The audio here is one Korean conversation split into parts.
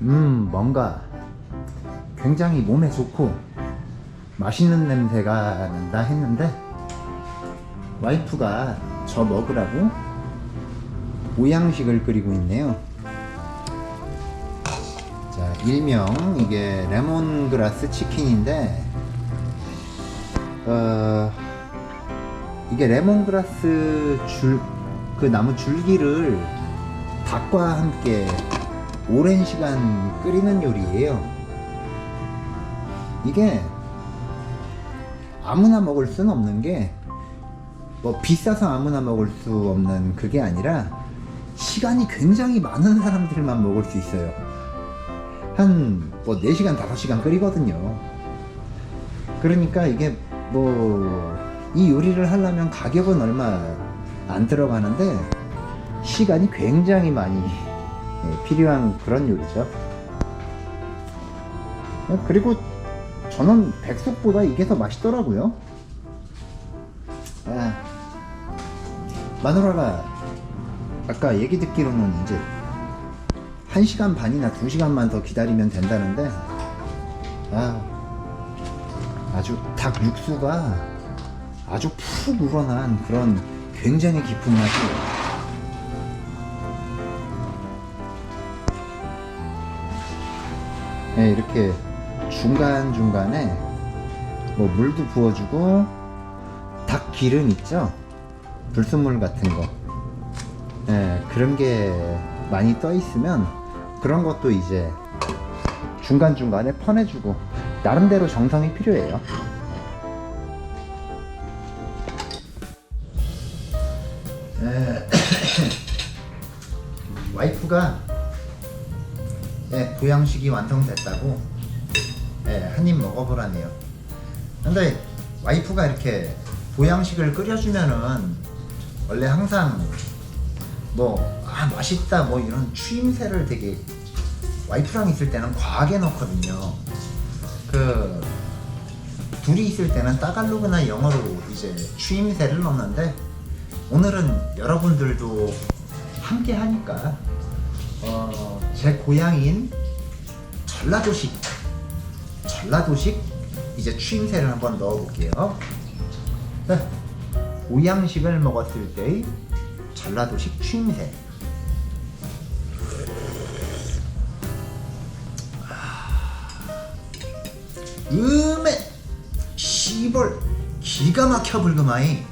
음, 뭔가 굉장히 몸에 좋고 맛있는 냄새가 난다 했는데 와이프가 저 먹으라고 보양식을 끓이고 있네요. 자, 일명 이게 레몬그라스 치킨인데 어 이게 레몬그라스 줄 그 나무 줄기를 닭과 함께 오랜 시간 끓이는 요리예요. 이게 아무나 먹을 수는 없는 게 뭐 비싸서 아무나 먹을 수 없는 그게 아니라 시간이 굉장히 많은 사람들만 먹을 수 있어요. 한 뭐 4시간, 5시간 끓이거든요. 그러니까 이게 뭐 이 요리를 하려면 가격은 얼마 안 들어가는데 시간이 굉장히 많이 예, 필요한 그런 요리죠. 예, 그리고 저는 백숙보다 이게 더 맛있더라고요. 아, 마누라가 아까 얘기 듣기로는 이제 1시간 반이나 2시간만 더 기다리면 된다는데 아, 아주 닭 육수가 아주 푹 우러난 그런 굉장히 깊은 맛이 네, 이렇게 중간중간에 뭐 물도 부어주고 닭 기름 있죠? 불순물 같은 거. 예, 그런 게 많이 떠 있으면 그런 것도 이제 중간중간에 퍼내주고 나름대로 정성이 필요해요. 예, 와이프가 예, 보양식이 완성됐다고 예, 한입 먹어보라네요. 근데 와이프가 이렇게 보양식을 끓여주면은 원래 항상 뭐 아 맛있다 뭐 이런 추임새를 되게 와이프랑 있을 때는 과하게 넣거든요. 그 둘이 있을 때는 따갈로그나 영어로 이제 추임새를 넣는데 오늘은 여러분들도 함께 하니까 어, 제 고향인 전라도식 전라도식 이제 추임새를 한번 넣어볼게요. 네. 보양식을 먹었을 때의 전라도식 추임새. 음에 시벌 기가 막혀 불금하이.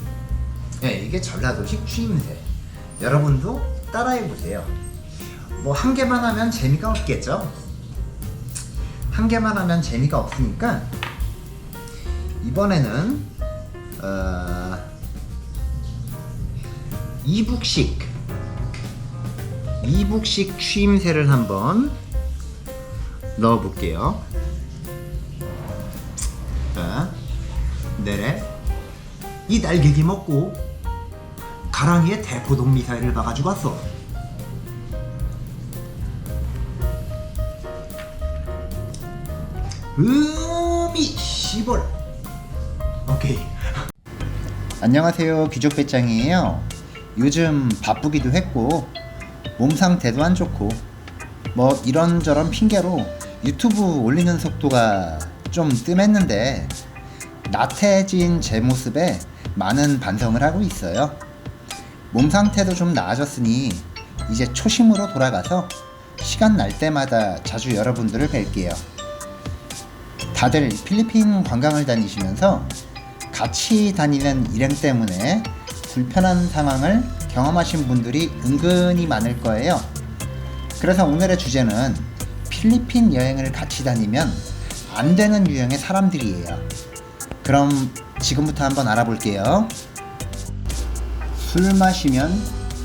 네, 이게 전라도식 추임새. 여러분도 따라해 보세요. 뭐 한 개만 하면 재미가 없겠죠. 한 개만 하면 재미가 없으니까 이번에는 어, 이북식 이북식 추임새를 한번 넣어 볼게요. 자, 네네. 이 날개기 먹고 가랑이에 대포동 미사일을 박아주고 왔어. 음이 시벌. 오케이. 안녕하세요 귀족 배짱이에요. 요즘 바쁘기도 했고 몸 상태도 안 좋고 뭐 이런저런 핑계로 유튜브 올리는 속도가 좀 뜸했는데 나태해진 제 모습에 많은 반성을 하고 있어요. 몸 상태도 좀 나아졌으니 이제 초심으로 돌아가서 시간 날 때마다 자주 여러분들을 뵐게요. 다들 필리핀 관광을 다니시면서 같이 다니는 일행 때문에 불편한 상황을 경험하신 분들이 은근히 많을 거예요. 그래서 오늘의 주제는 필리핀 여행을 같이 다니면 안 되는 유형의 사람들이에요. 그럼 지금부터 한번 알아볼게요. 술 마시면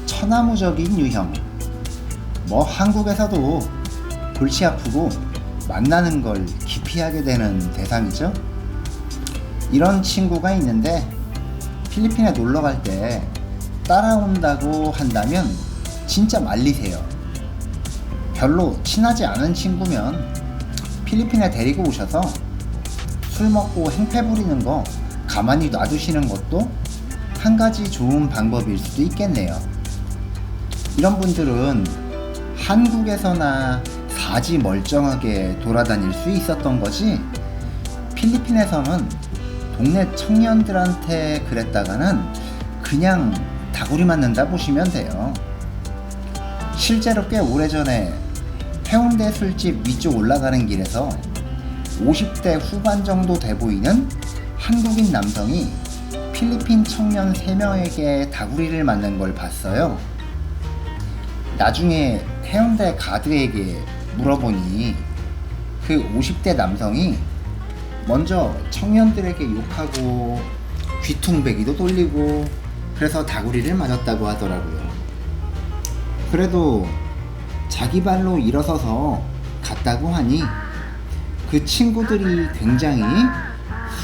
천하무적인 유형. 뭐 한국에서도 골치 아프고 만나는 걸기 피하게 되는 대상이죠. 이런 친구가 있는데 필리핀에 놀러 갈 때 따라온다고 한다면 진짜 말리세요. 별로 친하지 않은 친구면 필리핀에 데리고 오셔서 술 먹고 행패 부리는 거 가만히 놔두시는 것도 한 가지 좋은 방법일 수도 있겠네요. 이런 분들은 한국에서나 사지 멀쩡하게 돌아다닐 수 있었던 거지 필리핀에서는 동네 청년들한테 그랬다가는 그냥 다구리 맞는다 보시면 돼요. 실제로 꽤 오래전에 해운대 술집 위쪽 올라가는 길에서 50대 후반 정도 돼 보이는 한국인 남성이 필리핀 청년 3명에게 다구리를 맞는 걸 봤어요. 나중에 해운대 가드에게 물어보니 그 50대 남성이 먼저 청년들에게 욕하고 귀퉁배기도 돌리고 그래서 다구리를 맞았다고 하더라고요. 그래도 자기 발로 일어서서 갔다고 하니 그 친구들이 굉장히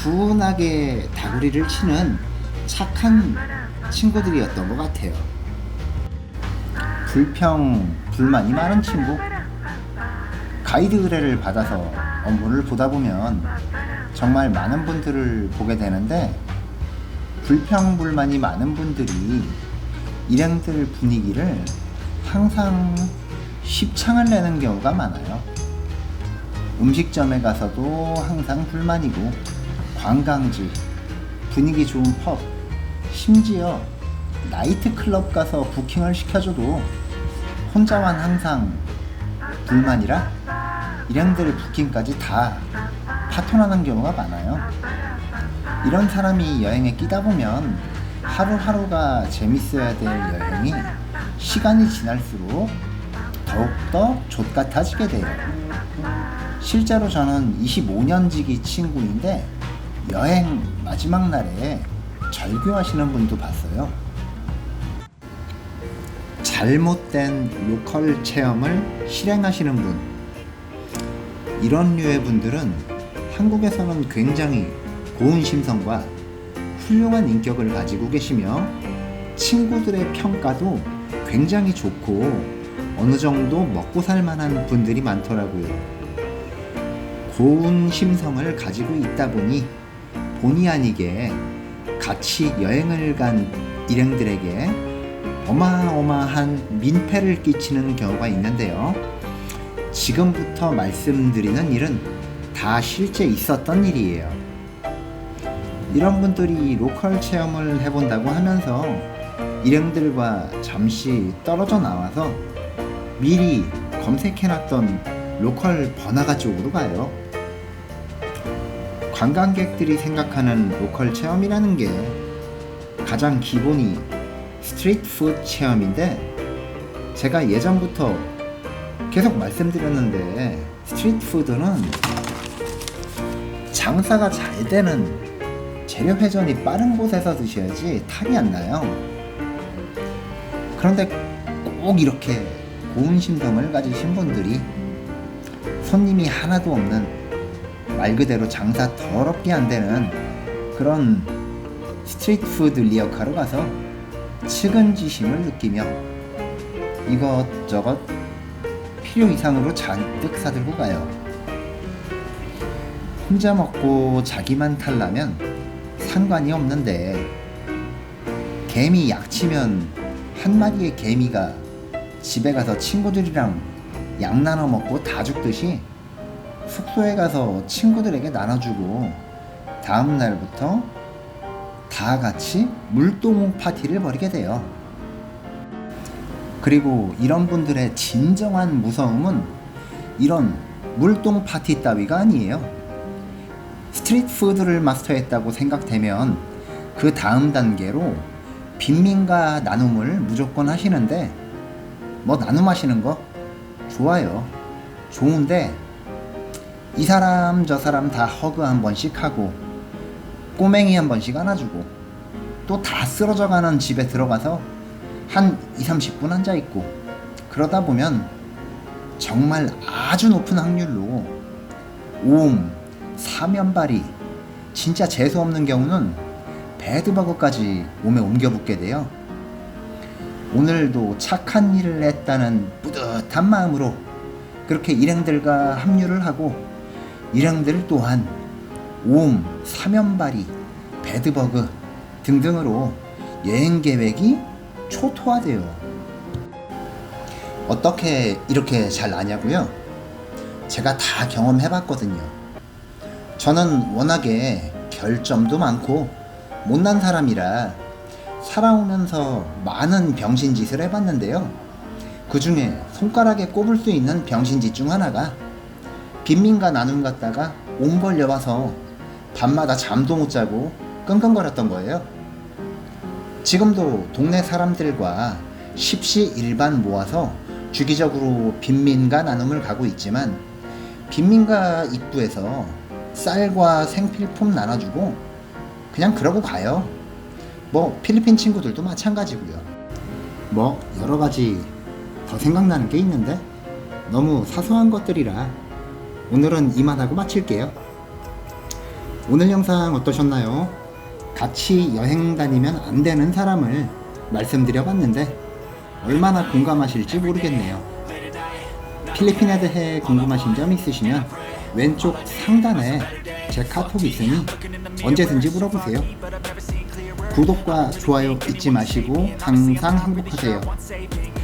순하게 다구리를 치는 착한 친구들이었던 것 같아요. 불평, 불만이 많은 친구. 가이드 의뢰를 받아서 업무를 보다 보면 정말 많은 분들을 보게 되는데 불평, 불만이 많은 분들이 일행들 분위기를 항상 십창을 내는 경우가 많아요. 음식점에 가서도 항상 불만이고 관광지, 분위기 좋은 펍, 심지어 나이트 클럽 가서 부킹을 시켜줘도 혼자만 항상 불만이라 일행들 부킹까지 다 파토나는 경우가 많아요. 이런 사람이 여행에 끼다 보면 하루하루가 재밌어야 될 여행이 시간이 지날수록 더욱더 좆같아지게 돼요. 실제로 저는 25년 지기 친구인데 여행 마지막 날에 절규하시는 분도 봤어요. 잘못된 로컬 체험을 실행하시는 분. 이런 류의 분들은 한국에서는 굉장히 고운 심성과 훌륭한 인격을 가지고 계시며 친구들의 평가도 굉장히 좋고 어느 정도 먹고 살 만한 분들이 많더라고요. 고운 심성을 가지고 있다 보니 본의 아니게 같이 여행을 간 일행들에게 어마어마한 민폐를 끼치는 경우가 있는데요. 지금부터 말씀드리는 일은 다 실제 있었던 일이에요. 이런 분들이 로컬 체험을 해본다고 하면서 일행들과 잠시 떨어져 나와서 미리 검색해놨던 로컬 번화가 쪽으로 가요. 관광객들이 생각하는 로컬 체험이라는 게 가장 기본이 스트리트 푸드 체험인데 제가 예전부터 계속 말씀드렸는데 스트리트 푸드는 장사가 잘 되는 재료 회전이 빠른 곳에서 드셔야지 탈이 안 나요. 그런데 꼭 이렇게 고운 심성을 가지신 분들이 손님이 하나도 없는 말 그대로 장사 더럽게 안 되는 그런 스트리트 푸드 리어카로 가서 측은지심을 느끼며 이것저것 필요 이상으로 잔뜩 사들고 가요. 혼자 먹고 자기만 탈라면 상관이 없는데 개미 약치면 한 마리의 개미가 집에 가서 친구들이랑 양 나눠 먹고 다 죽듯이 숙소에 가서 친구들에게 나눠주고 다음 날부터 다 같이 물동 파티를 벌이게 돼요. 그리고 이런 분들의 진정한 무서움은 이런 물동 파티 따위가 아니에요. 스트리트 푸드를 마스터했다고 생각되면 그 다음 단계로 빈민가 나눔을 무조건 하시는데 뭐 나눔하시는 거 좋아요. 좋은데 이 사람 저 사람 다 허그 한 번씩 하고 꼬맹이 한 번씩 안아주고 또 다 쓰러져 가는 집에 들어가서 한 2, 30분 앉아 있고 그러다 보면 정말 아주 높은 확률로 옴, 사면발이 진짜 재수 없는 경우는 배드버그까지 몸에 옮겨 붙게 돼요. 오늘도 착한 일을 했다는 뿌듯한 마음으로 그렇게 일행들과 합류를 하고 일행들 또한 옴, 사면발이, 배드버그 등등으로 여행 계획이 초토화돼요. 어떻게 이렇게 잘 나냐고요? 제가 다 경험해봤거든요. 저는 워낙에 결점도 많고 못난 사람이라 살아오면서 많은 병신짓을 해봤는데요. 그 중에 손가락에 꼽을 수 있는 병신짓 중 하나가 빈민가 나눔 갔다가 온 벌려와서 밤마다 잠도 못 자고 끙끙거렸던 거예요. 지금도 동네 사람들과 십시일반 모아서 주기적으로 빈민가 나눔을 가고 있지만 빈민가 입구에서 쌀과 생필품 나눠주고 그냥 그러고 가요. 뭐 필리핀 친구들도 마찬가지고요. 뭐 여러 가지 더 생각나는 게 있는데 너무 사소한 것들이라 오늘은 이만하고 마칠게요. 오늘 영상 어떠셨나요? 같이 여행 다니면 안 되는 사람을 말씀드려봤는데 얼마나 공감하실지 모르겠네요. 필리핀에 대해 궁금하신 점 있으시면 왼쪽 상단에 제 카톡 있으니 언제든지 물어보세요. 구독과 좋아요 잊지 마시고 항상 행복하세요.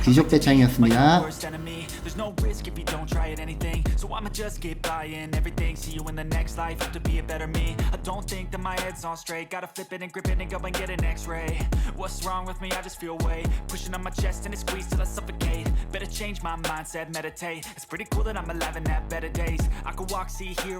귀족 대창이었습니다. worst enemy. There's no risk if you don't try at anything. So I'ma just keep buying everything. See you in the next life. Have to be a better me. I don't think that my head's on straight. Gotta flip it and grip it and go and get an X-ray. What's wrong with me? I just feel weight pushing on my chest and it squeezes till I suffocate. Better change my mindset, meditate. It's pretty cool that I'm alive and have better days. I could walk, see, hear,